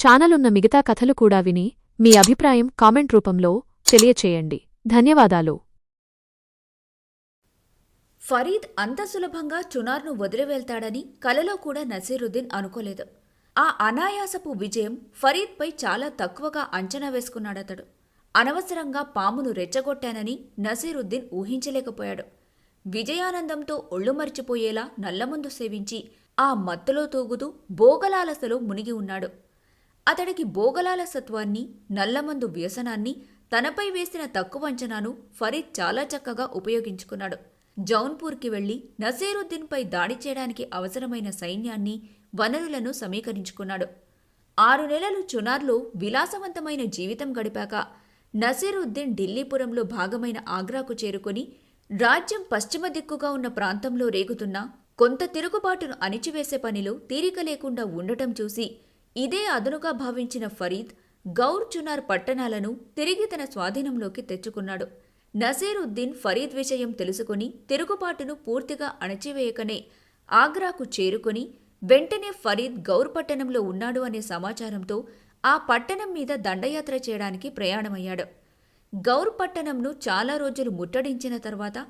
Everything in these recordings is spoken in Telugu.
ఛానలున్న మిగతా కథలు కూడా విని మీ అభిప్రాయం కామెంట్ రూపంలో తెలియచేయండి. ధన్యవాదాలు. ఫరీద్ అంత సులభంగా చునార్ను వదిలివెళ్తాడని కలలో కూడా నసీరుద్దీన్ అనుకోలేదు. ఆ అనాయాసపు విజయం ఫరీద్పై చాలా తక్కువగా అంచనా వేసుకున్నాడతడు. అనవసరంగా పామును రెచ్చగొట్టానని నసీరుద్దీన్ ఊహించలేకపోయాడు. విజయానందంతో ఒళ్ళు మర్చిపోయేలా నల్లమందు సేవించి ఆ మత్తులో తూగుతూ భోగలాలసలో మునిగి ఉన్నాడు. అతడికి భోగలాలసత్వాన్ని నల్లమందు వ్యసనాన్ని తనపై వేసిన తక్కువ అంచనాను ఫరీద్ చాలా చక్కగా ఉపయోగించుకున్నాడు. జౌన్పూర్కి వెళ్ళి నసీరుద్దీన్పై దాడి చేయడానికి అవసరమైన సైన్యాన్ని వనరులను సమీకరించుకున్నాడు. ఆరు నెలలు చునార్లో విలాసవంతమైన జీవితం గడిపాక నసీరుద్దీన్ ఢిల్లీపురంలో భాగమైన ఆగ్రాకు చేరుకుని రాజ్యం పశ్చిమ దిక్కుగా ఉన్న ప్రాంతంలో రేగుతున్న కొంత తిరుగుబాటును అణిచివేసే పనిలో తీరిక లేకుండా ఉండటం చూసి ఇదే అదునుగా భావించిన ఫరీద్ గౌర్ చునార్ పట్టణాలను తిరిగి తన స్వాధీనంలోకి తెచ్చుకున్నాడు. నసీరుద్దీన్ ఫరీద్ విషయం తెలుసుకుని తిరుగుబాటును పూర్తిగా అణచివేయకనే ఆగ్రాకు చేరుకొని వెంటనే ఫరీద్ గౌర్ పట్టణంలో ఉన్నాడు అనే సమాచారంతో ఆ పట్టణం మీద దండయాత్ర చేయడానికి ప్రయాణమయ్యాడు. గౌర్ పట్టణంను చాలా రోజులు ముట్టడించిన తర్వాత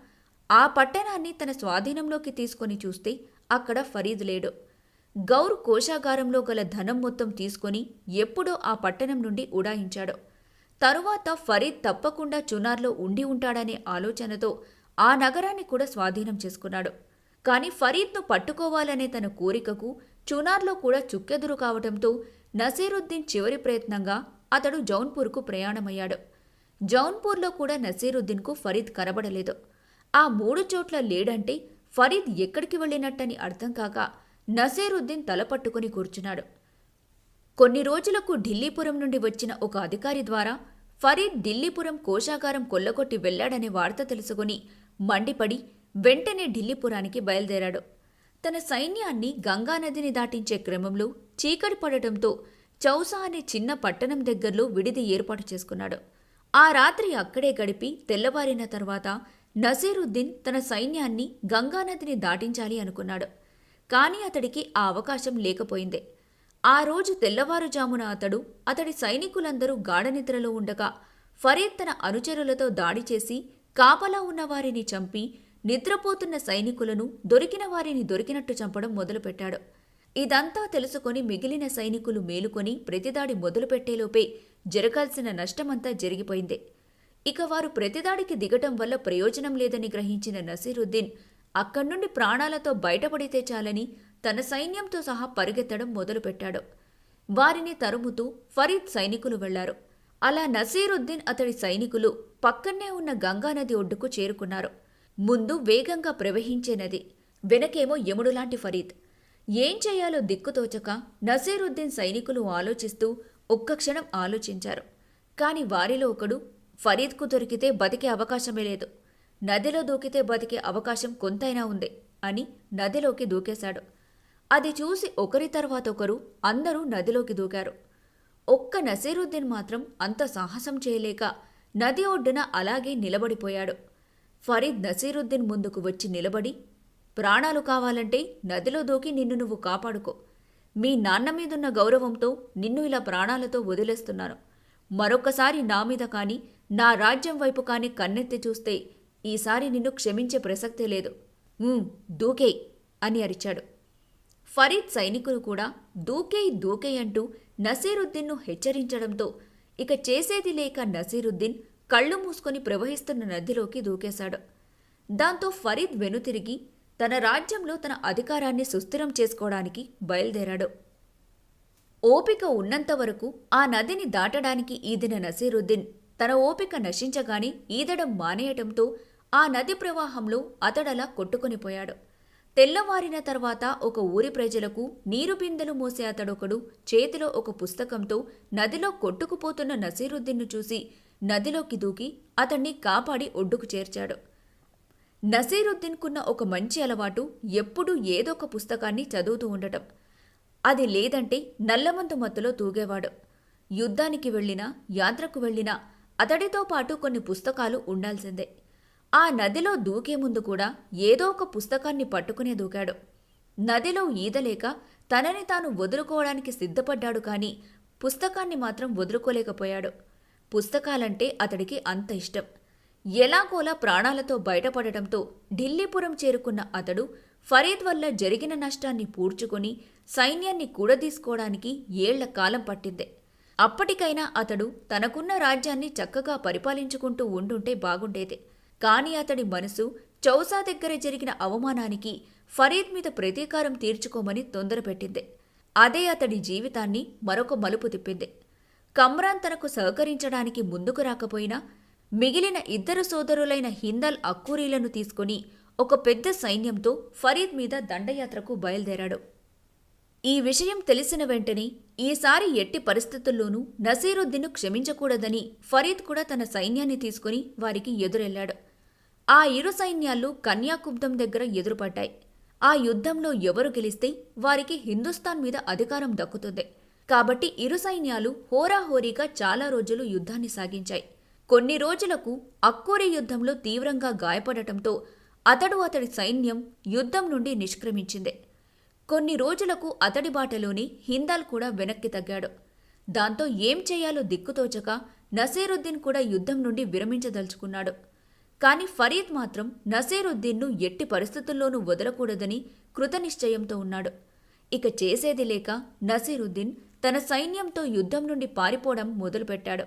ఆ పట్టణాన్ని తన స్వాధీనంలోకి తీసుకొని చూస్తే అక్కడ ఫరీద్ లేడు. గౌర్ కోశాగారంలో గల ధనం మొత్తం తీసుకొని ఎప్పుడో ఆ పట్టణం నుండి ఉడాయించాడు. తరువాత ఫరీద్ తప్పకుండా చునార్లో ఉండి ఉంటాడనే ఆలోచనతో ఆ నగరాన్ని కూడా స్వాధీనం చేసుకున్నాడు. కానీ ఫరీద్ను పట్టుకోవాలనే తన కోరికకు చునార్లో కూడా చుక్కెదురు కావటంతో నసీరుద్దీన్ చివరి ప్రయత్నంగా అతడు జౌన్పూర్కు ప్రయాణమయ్యాడు. జౌన్పూర్లో కూడా నసీరుద్దీన్కు ఫరీద్ కనబడలేదు. ఆ మూడు చోట్ల లేడంటే ఫరీద్ ఎక్కడికి వెళ్ళినట్టని అర్థం కాక నసీరుద్దీన్ తలపట్టుకుని కూర్చున్నాడు. కొన్ని రోజులకు ఢిల్లీపురం నుండి వచ్చిన ఒక అధికారి ద్వారా ఫరీద్ ఢిల్లీపురం కోశాగారం కొల్లగొట్టి వెళ్ళాడనే వార్త తెలుసుకుని మండిపడి వెంటనే ఢిల్లీపురానికి బయలుదేరాడు. తన సైన్యాన్ని గంగానదిని దాటించే క్రమంలో చీకటి పడటంతో చౌసా అనే చిన్న పట్టణం దగ్గరలో విడిది ఏర్పాటు చేసుకున్నాడు. ఆ రాత్రి అక్కడే గడిపి తెల్లవారిన తర్వాత నసీరుద్దీన్ తన సైన్యాన్ని గంగానదిని దాటించాలి అనుకున్నాడు. కానీ అతడికి ఆ అవకాశం లేకపోయింది. ఆ రోజు తెల్లవారుజామున అతడు అతడి సైనికులందరూ గాఢనిద్రలో ఉండగా ఫరీద్ తన అనుచరులతో దాడి చేసి కాపలా ఉన్న వారిని చంపి నిద్రపోతున్న సైనికులను దొరికిన వారిని దొరికినట్టు చంపడం మొదలుపెట్టాడు. ఇదంతా తెలుసుకొని మిగిలిన సైనికులు మేలుకొని ప్రతిదాడి మొదలుపెట్టేలోపే జరగాల్సిన నష్టమంతా జరిగిపోయింది. ఇక వారు ప్రతిదాడికి దిగటం వల్ల ప్రయోజనం లేదని గ్రహించిన నసీరుద్దీన్ అక్కడి నుండి ప్రాణాలతో బయటపడితే చాలని తన సైన్యంతో సహా పరిగెత్తడం మొదలుపెట్టాడు. వారిని తరుముతూ ఫరీద్ సైనికులు వెళ్ళారు. అలా నసీరుద్దీన్ అతడి సైనికులు పక్కనే ఉన్న గంగానది ఒడ్డుకు చేరుకున్నారు. ముందు వేగంగా ప్రవహించే నది వెనకేమో యముడులాంటి ఫరీద్. ఏం చేయాలో దిక్కుతోచక నసీరుద్దీన్ సైనికులు ఆలోచిస్తూ ఒక్క క్షణం ఆలోచించారు. కాని వారిలో ఒకడు ఫరీద్కు దొరికితే బతికే అవకాశమే లేదు. నదిలో దూకితే బతికే అవకాశం కొంతైనా ఉంది అని నదిలోకి దూకేశాడు. అది చూసి ఒకరి తర్వాత ఒకరు అందరూ నదిలోకి దూకారు. ఒక్క నసీరుద్దీన్ మాత్రం అంత సాహసం చేయలేక నది ఒడ్డున అలాగే నిలబడిపోయాడు. ఫరీద్ నసీరుద్దీన్ ముందుకు వచ్చి నిలబడి ప్రాణాలు కావాలంటే నదిలో దూకి నిన్ను నువ్వు కాపాడుకో. మీ నాన్న మీదున్న గౌరవంతో నిన్ను ఇలా ప్రాణాలతో వదిలేస్తున్నాను. మరొకసారి నా మీద కానీ నా రాజ్యం వైపు కానీ కన్నెత్తి చూస్తే ఈసారి నిన్ను క్షమించే ప్రసక్తే లేదు. "ఉమ్, దూకేయ్ అని అరిచాడు. ఫరీద్ సైనికులు కూడా దూకేయ్ దూకేయ్ అంటూ నసీరుద్దీన్ను హెచ్చరించడంతో ఇక చేసేది లేక నసీరుద్దీన్ కళ్ళు మూసుకొని ప్రవహిస్తున్న నదిలోకి దూకేశాడు. దాంతో ఫరీద్ వెనుతిరిగి తన రాజ్యంలో తన అధికారాన్ని సుస్థిరం చేసుకోవడానికి బయలుదేరాడు. ఓపిక ఉన్నంత వరకు ఆ నదిని దాటడానికి ఈదిన నసీరుద్దీన్ తన ఓపిక నశించగానే ఈదడం మానేయటంతో ఆ నది ప్రవాహంలో అతడలా కొట్టుకొనిపోయాడు తెల్లవారిన తర్వాత ఒక ఊరి ప్రజలకు నీరు బిందెలు మోసే అతడొకడు చేతిలో ఒక పుస్తకంతో నదిలో కొట్టుకుపోతున్న నసీరుద్దీన్ను చూసి నదిలోకి దూకి అతన్ని కాపాడి ఒడ్డుకు చేర్చాడు. నసీరుద్దీన్కున్న ఒక మంచి అలవాటు ఎప్పుడూ ఏదో ఒక పుస్తకాన్ని చదువుతూ ఉండటం. అది లేదంటే నల్లమందు మత్తులో తూగేవాడు. యుద్ధానికి వెళ్ళినా యాత్రకు వెళ్ళినా అతడితో పాటు కొన్ని పుస్తకాలు ఉండాల్సిందే. ఆ నదిలో దూకే ముందు కూడా ఏదో ఒక పుస్తకాన్ని పట్టుకునే దూకాడు. నదిలో ఈదలేక తనని తాను వదులుకోవడానికి సిద్ధపడ్డాడు కానీ పుస్తకాన్ని మాత్రం వదులుకోలేకపోయాడు. పుస్తకాలంటే అతడికి అంత ఇష్టం. ఎలాగోలా ప్రాణాలతో బయటపడటంతో ఢిల్లీపురం చేరుకున్న అతడు ఫరీద్ వల్ల జరిగిన నష్టాన్ని పూడ్చుకొని సైన్యాన్ని కూడదీసుకోవడానికి ఏళ్ళ కాలం పట్టిందే. అప్పటికైనా అతడు తనకున్న రాజ్యాన్ని చక్కగా పరిపాలించుకుంటూ ఉండుంటే బాగుండేదే. కాని అతడి మనసు చౌసా దగ్గర జరిగిన అవమానానికి ఫరీద్ మీద ప్రతీకారం తీర్చుకోమని తొందరపెట్టింది. అదే అతడి జీవితాన్ని మరొక మలుపు తిప్పింది. కమ్రాన్ తనకు సహకరించడానికి ముందుకు రాకపోయినా మిగిలిన ఇద్దరు సోదరులైన హిందల్ అక్కూరీలను తీసుకుని ఒక పెద్ద సైన్యంతో ఫరీద్ మీద దండయాత్రకు బయలుదేరాడు. ఈ విషయం తెలిసిన వెంటనే ఈసారి ఎట్టి పరిస్థితుల్లోనూ నసీరుద్దీన్ను క్షమించకూడదని ఫరీద్ కూడా తన సైన్యాన్ని తీసుకుని వారికి ఎదురెళ్ళాడు ఆ ఇరు సైన్యాలు కన్యాకుబ్దం దగ్గర ఎదురుపడ్డాయి. ఆ యుద్ధంలో ఎవరు గెలిస్తే వారికి హిందుస్థాన్ మీద అధికారం దక్కుతుంది. కాబట్టి ఇరు సైన్యాలు హోరాహోరీగా చాలా రోజులు యుద్ధాన్ని సాగించాయి. కొన్ని రోజులకు అక్కూరి యుద్ధంలో తీవ్రంగా గాయపడటంతో అతడు అతడి సైన్యం యుద్ధం నుండి నిష్క్రమించింది. కొన్ని రోజులకు అతడి బాటలోనే హిందాల్ కూడా వెనక్కి తగ్గాడు. దాంతో ఏం చేయాలో దిక్కుతోచక నసీరుద్దీన్ కూడా యుద్ధం నుండి విరమించదలుచుకున్నాడు. కాని ఫరీద్ మాత్రం నసీరుద్దీన్ను ఎట్టి పరిస్థితుల్లోనూ వదలకూడదని కృతనిశ్చయంతో ఉన్నాడు. ఇక చేసేది లేక నసీరుద్దీన్ తన సైన్యంతో యుద్ధం నుండి పారిపోవడం మొదలుపెట్టాడు.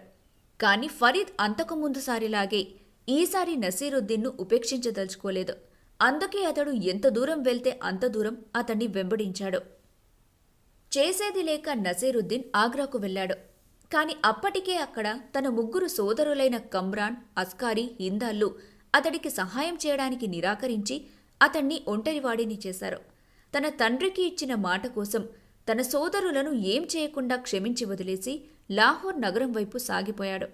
కాని ఫరీద్ అంతకుముందుసారిలాగే ఈసారి నసీరుద్దీన్ను ఉపేక్షించదలుచుకోలేదు. అందుకే అతడు ఎంత దూరం వెళ్తే అంత దూరం అతన్ని వెంబడించాడు. చేసేది లేక నసీరుద్దీన్ ఆగ్రాకు వెళ్ళాడు. కాని అప్పటికే అక్కడ తన ముగ్గురు సోదరులైన కమ్రాన్ అస్కారి హిందాళ్ళు అతడికి సహాయం చేయడానికి నిరాకరించి అతన్ని ఒంటరివాడిని చేశారు. తన తండ్రికి ఇచ్చిన మాట కోసం తన సోదరులను ఏం చేయకుండా క్షమించి వదిలేసి లాహోర్ నగరం వైపు సాగిపోయాడు.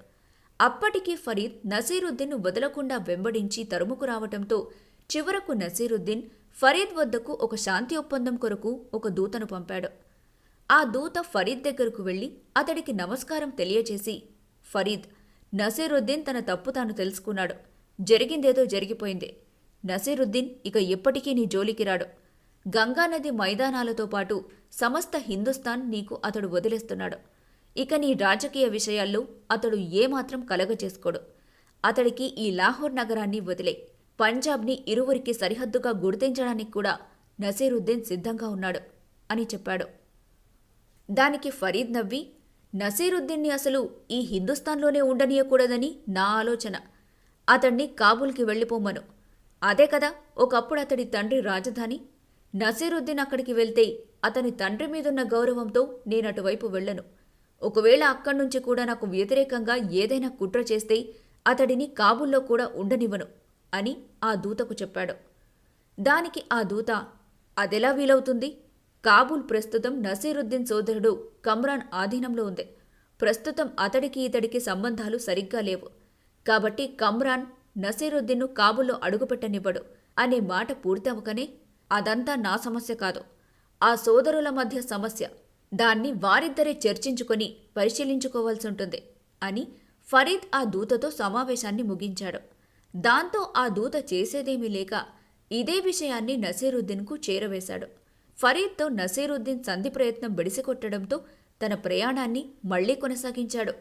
అప్పటికి ఫరీద్ నసీరుద్దీన్ను వదలకుండా వెంబడించి తరుముకు రావటంతో చివరకు నసీరుద్దీన్ ఫరీద్ వద్దకు ఒక శాంతి ఒప్పందం కొరకు ఒక దూతను పంపాడు. ఆ దూత ఫరీద్ దగ్గరకు వెళ్ళి అతడికి నమస్కారం తెలియచేసి ఫరీద్ నసీరుద్దీన్ తన తప్పు తాను తెలుసుకున్నాడు. జరిగిందేదో జరిగిపోయింది. నసీరుద్దీన్ ఇక ఎప్పటికీ నీ జోలికి రాడు. గంగానది మైదానాలతో పాటు సమస్త హిందుస్థాన్ నీకు అతడు వదిలేస్తున్నాడు. ఇక నీ రాజకీయ విషయాల్లో అతడు ఏమాత్రం కలగచేసుకోడు అతడికి ఈ లాహోర్ నగరాన్ని వదిలే పంజాబ్ని ఇరువురికి సరిహద్దుగా గుర్తించడానికి కూడా నసీరుద్దీన్ సిద్ధంగా ఉన్నాడు అని చెప్పాడు. దానికి ఫరీద్ నవ్వి నసీరుద్దీన్ని అసలు ఈ హిందుస్థాన్లోనే ఉండనీయకూడదని నా ఆలోచన. అతణ్ణి కాబూల్కి వెళ్ళిపోమను. అదే కదా ఒకప్పుడు అతడి తండ్రి రాజధాని. నసీరుద్దీన్ అక్కడికి వెళ్తే అతని తండ్రి మీదున్న గౌరవంతో నేనటువైపు వెళ్ళను. ఒకవేళ అక్కడి నుంచి కూడా నాకు వ్యతిరేకంగా ఏదైనా కుట్ర చేస్తే అతడిని కాబుల్లో కూడా ఉండనివ్వను. అని ఆ దూతకు చెప్పాడు. దానికి ఆ దూత అదెలా వీలవుతుంది? కాబూల్ ప్రస్తుతం నసీరుద్దీన్ సోదరుడు కమ్రాన్ ఆధీనంలో ఉంది. ప్రస్తుతం అతడికి ఇతడికి సంబంధాలు సరిగ్గా లేవు. కాబట్టి కమ్రాన్ నసీరుద్దీన్ను కాబూల్లో అడుగుపెట్టనివ్వడు అనే మాట పూర్తవకనే అదంతా నా సమస్య కాదు. ఆ సోదరుల మధ్య సమస్య. దాన్ని వారిద్దరే చర్చించుకొని పరిశీలించుకోవాల్సి ఉంటుంది అని ఫరీద్ ఆ దూతతో సమావేశాన్ని ముగించాడు. దాంతో ఆ దూత చేసేదేమీ లేక ఇదే విషయాన్ని నసీరుద్దీన్కు చేరవేశాడు. ఫరీద్తో నసీరుద్దీన్ సంధి ప్రయత్నం బెడిసికొట్టడంతో తన ప్రయాణాన్ని మళ్ళీ కొనసాగించాడు.